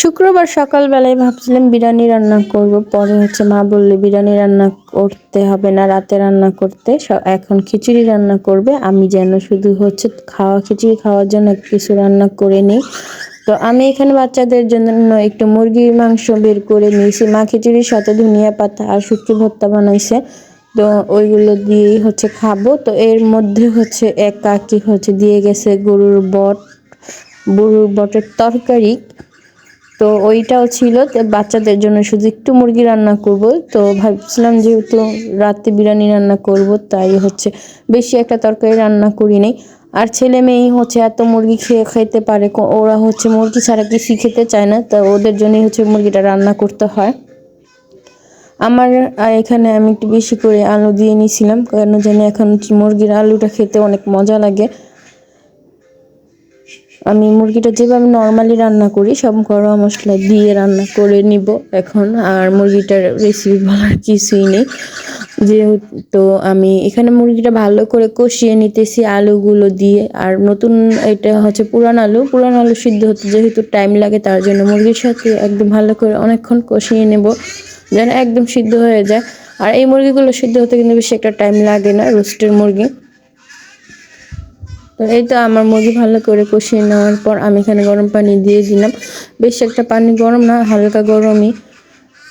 শুক্রবার সকালবেলায় ভাবছিলাম বিরিয়ানি রান্না করব, পরে হচ্ছে মা বললে বিরিয়ানি রান্না করতে হবে না, রাতে রান্না করতে। এখন খিচুড়ি রান্না করবে, আমি যেন শুধু হচ্ছে খাওয়া, খিচুড়ি খাওয়ার জন্য কিছু রান্না করে নিই। তো আমি এখানে বাচ্চাদের জন্য একটু মুরগির মাংস বের করে নিয়েছি। মা খিচুড়ির সাথে ধনিয়া পাতা আর শুটকি ভর্তা বানাইছে। তো ওইগুলো দিয়েই হচ্ছে খাব। তো এর মধ্যে হচ্ছে এক কাকি হচ্ছে দিয়ে গেছে গরুর বট, গরুর বটের তরকারি। তো ওইটাও ছিল। বাচ্চাদের জন্য শুধু একটু মুরগি রান্না করব। তো ভাবছিলাম যেহেতু রাতে বিরিয়ানি রান্না করব, তাই হচ্ছে বেশি একটা তরকারি রান্না করি নাই। আর ছেলে মেয়েই হচ্ছে এত মুরগি খেয়ে খেতে পারে ওরা হচ্ছে মুরগি ছাড়া কিছু খেতে চায় না, তো ওদের জন্যই হচ্ছে মুরগিটা রান্না করতে হয়। আমার এখানে আমি একটু বেশি করে আলু দিয়ে নিয়েছিলাম কেন জানি এখন মুরগির আলুটা খেতে অনেক মজা লাগে। আমি মুরগিটা যেভাবে নর্মালি রান্না করি, সব গরম মশলা দিয়ে রান্না করে নিব এখন। আর মুরগিটার রেসিপি বলার কিছুই নেই। যেহেতু আমি এখানে মুরগিটা ভালো করে কষিয়ে নিতেছি আলুগুলো দিয়ে। আর নতুন এটা হচ্ছে পুরান আলু। পুরান আলু সিদ্ধ হতে যেহেতু টাইম লাগে, তার জন্য মুরগির সাথে একদম ভালো করে অনেকক্ষণ কষিয়ে নেব, যেন একদম সিদ্ধ হয়ে যায়। আর এই মুরগিগুলো সিদ্ধ হতে কিন্তু বেশি একটা টাইম লাগে না রোস্টের মুরগি। তো এই তো আমার মুরগি ভালো করে কষিয়ে নেওয়ার পর আমি এখানে গরম পানি দিয়ে দিলাম। বেশি একটা পানি গরম না, হালকা গরমই।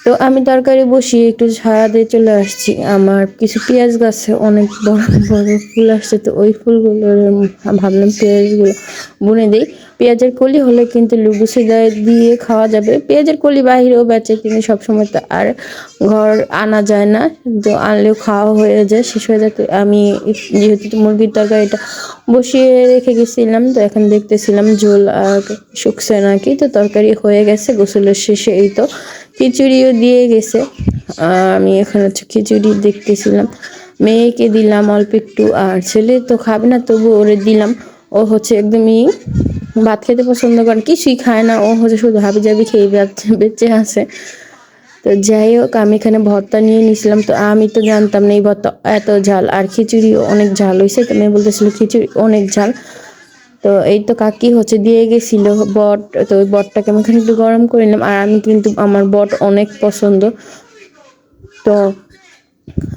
তো আমি তরকারি বসিয়ে একটু ছাড়া দিয়ে চলে আসছি। আমার কিছু পেঁয়াজ গাছে অনেক বড় বড় ফুল আসছে, তো ওই ফুলগুলো ভাবলাম পেঁয়াজগুলো বুনে দিই। পেঁয়াজের কলি হলে কিন্তু লুবু সিদায় দিয়ে খাওয়া যাবে। পেঁয়াজের কলি বাহিরেও বেচে কিন্তু সবসময় তো আর ঘর আনা যায় না, তো আনলেও খাওয়া হয়ে যায়, শেষ হয়ে যায়। আমি যেহেতু মুরগির তরকারিটা বসিয়ে রেখে গেছিলাম, তো এখন দেখতেছিলাম ঝোল শুকছে নাকি, তো তরকারি হয়ে গেছে, গোসলের শেষে এই তো। খিচুড়িও দিয়ে গেছে। আমি এখানে হচ্ছে খিচুড়ি দেখতেছিলাম। মেয়েকে দিলাম অল্প একটু, আর ছেলে তো খাবে না, তবু ওরে দিলাম। ও হচ্ছে একদমই ভাত খেতে পছন্দ করে কিছুই খায় না। ও হচ্ছে শুধু হাবি জাবি খেয়ে বেঁচে বেঁচে আছে। তো যাই হোক, আমি এখানে ভর্তা নিয়ে নিয়েছিলাম। তো আমি তো জানতাম না এই ভর্তা এত ঝাল, আর খিচুড়িও অনেক ঝাল হয়েছে তো মেয়ে বলতেছিল, খিচুড়ি অনেক ঝাল। তো এই তো কাকি হচ্ছে দিয়ে গেছিল, বট, তো ওই বটটাকে আমি একটু গরম করে নিলাম। আর আমি কিন্তু, আমার বট অনেক পছন্দ। তো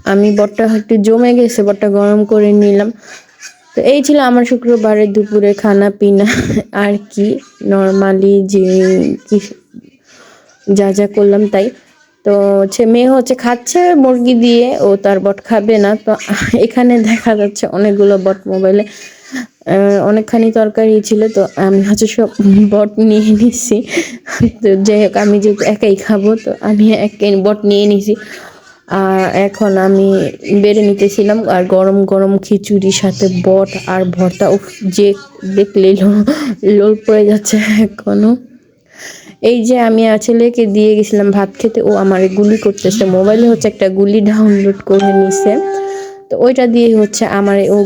আমি বটটা একটু জমে গেছে, বটটা গরম করে নিলাম। তো এই ছিল আমার শুক্রবারের দুপুরে খানা পিনা। আর কি, নর্মালি যে কি, যা যা করলাম তাই। তো হচ্ছে মেয়ে হচ্ছে খাচ্ছে মুরগি দিয়ে ও তার বট খাবে না। তো এখানে দেখা যাচ্ছে অনেকগুলো বট মোবাইলে অনেকখানি তরকারি ছিল। তো আমি হচ্ছে সব বট নিয়ে নিছি। তো যাই হোক, আমি যেহেতু একাই খাব, তো আমি একাই বট নিয়ে নিছি। আর এখন আমি বেড়ে নিতেছিলাম, আর গরম গরম খিচুড়ির সাথে বট আর ভর্তা যে দেখলেই লো- লোল পড়ে যাচ্ছে এখনও। এই যে আমি ছেলেকে দিয়ে গেছিলাম ভাত খেতে, ও আমার গুলি করতেছে। মোবাইলে হচ্ছে একটা গুলি ডাউনলোড করে নিছে। তো ওইটা দিয়ে হচ্ছে আমার ও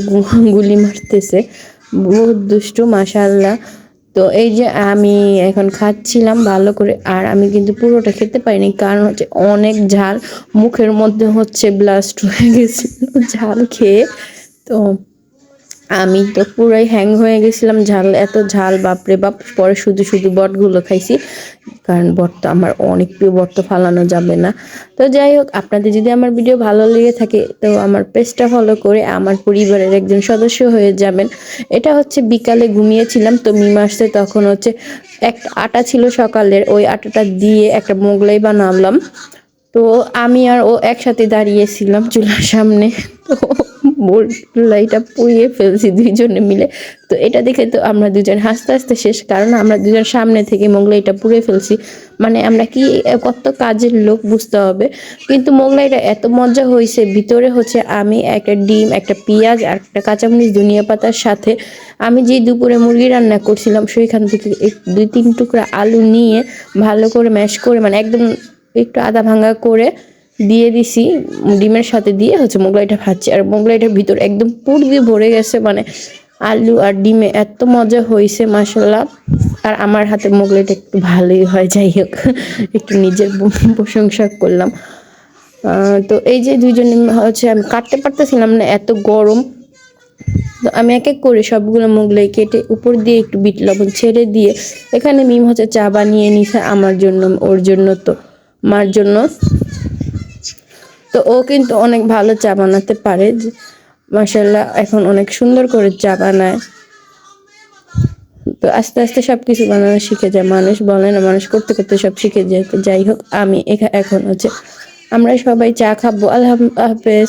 গুলি মারতেছে। বহুত দুষ্টু মাশাল্লাহ তো এই যে আমি এখন খাচ্ছিলাম ভালো করে, আর আমি কিন্তু পুরোটা খেতে পারিনি, কারণ হচ্ছে অনেক ঝাল। মুখের মধ্যে হচ্ছে ব্লাস্ট হয়ে গেছিল ঝাল খেয়ে। তো আমি তো পুরাই হ্যাং হয়ে গেছিলাম, ঝাল, এত ঝাল, বাপরে বাপ। পরে শুধু শুধু বটগুলো খাইছি, কারণ বট তো আমার অনেক প্রিয়, বট তো ফালানো যাবে না। তো যাই হোক, আপনাদের যদি আমার ভিডিও ভালো লেগে থাকে, তো আমার পেজটা ফলো করে আমার পরিবারের একজন সদস্য হয়ে যাবেন। এটা হচ্ছে বিকালে ঘুমিয়েছিলাম, তো মিম আসছে তখন হচ্ছে একটা আটা ছিল সকালের, ওই আটাটা দিয়ে একটা মোগলাই বানালাম। তো আমি আর ও একসাথে দাঁড়িয়েছিলাম চুলার সামনে। তো মোগলাইটা পুড়িয়ে ফেলছি দুইজনে মিলে। তো এটা দেখে তো আমরা দুজন হাসতে হাসতে শেষ, কারণ আমরা দুজন সামনে থেকে মোগলাইটা পুড়ে ফেলছি। মানে আমরা কি, কত কাজের লোক বুঝতে হবে। কিন্তু মোগলাইটা এত মজা হয়েছে ভিতরে হচ্ছে আমি একটা ডিম, একটা পেঁয়াজ আর একটা কাঁচামরিচ, ধনিয়া পাতার সাথে আমি যে দুপুরে মুরগি রান্না করছিলাম, সেইখান থেকে দুই, তিন টুকরা আলু নিয়ে ভালো করে ম্যাশ করে মানে একদম একটু আদা ভাঙা করে দিয়ে দিছি, ডিমের সাথে দিয়ে হচ্ছে মোগলাইটা ভাজছি। আর মোগলাইটার ভিতর একদম পুর দিয়ে ভরে গেছে মানে আলু আর ডিমে এত মজা হয়েছে মাসাল্লাহ আর আমার হাতে মোগলাইটা একটু ভালোই হয়, যাই হোক, একটু নিজের প্রশংসা করলাম। তো এই যে দুইজনে হচ্ছে আমি কাটতে পারতেছিলাম না, এত গরম। তো আমি এক এক করে সবগুলো মোগলাই কেটে উপর দিয়ে একটু বিট লবণ ছেড়ে দিয়ে, এখানে মিম হচ্ছে চা বানিয়ে নিছে আমার জন্য, ওর জন্য তো। মার জন্য। তো ও কিন্তু অনেক ভালো চা বানাতে পারে। মাসাল্লাহ এখন অনেক সুন্দর করে চা বানায়। তো আস্তে আস্তে সব কিছু বানানো শিখে যায়। মানুষ বলে না, মানুষ করতে করতে সব শিখে যায়। যাই হোক, আমি এখা- এখন হচ্ছে আমরা সবাই চা খাব। আল্লাহ হাফেজ।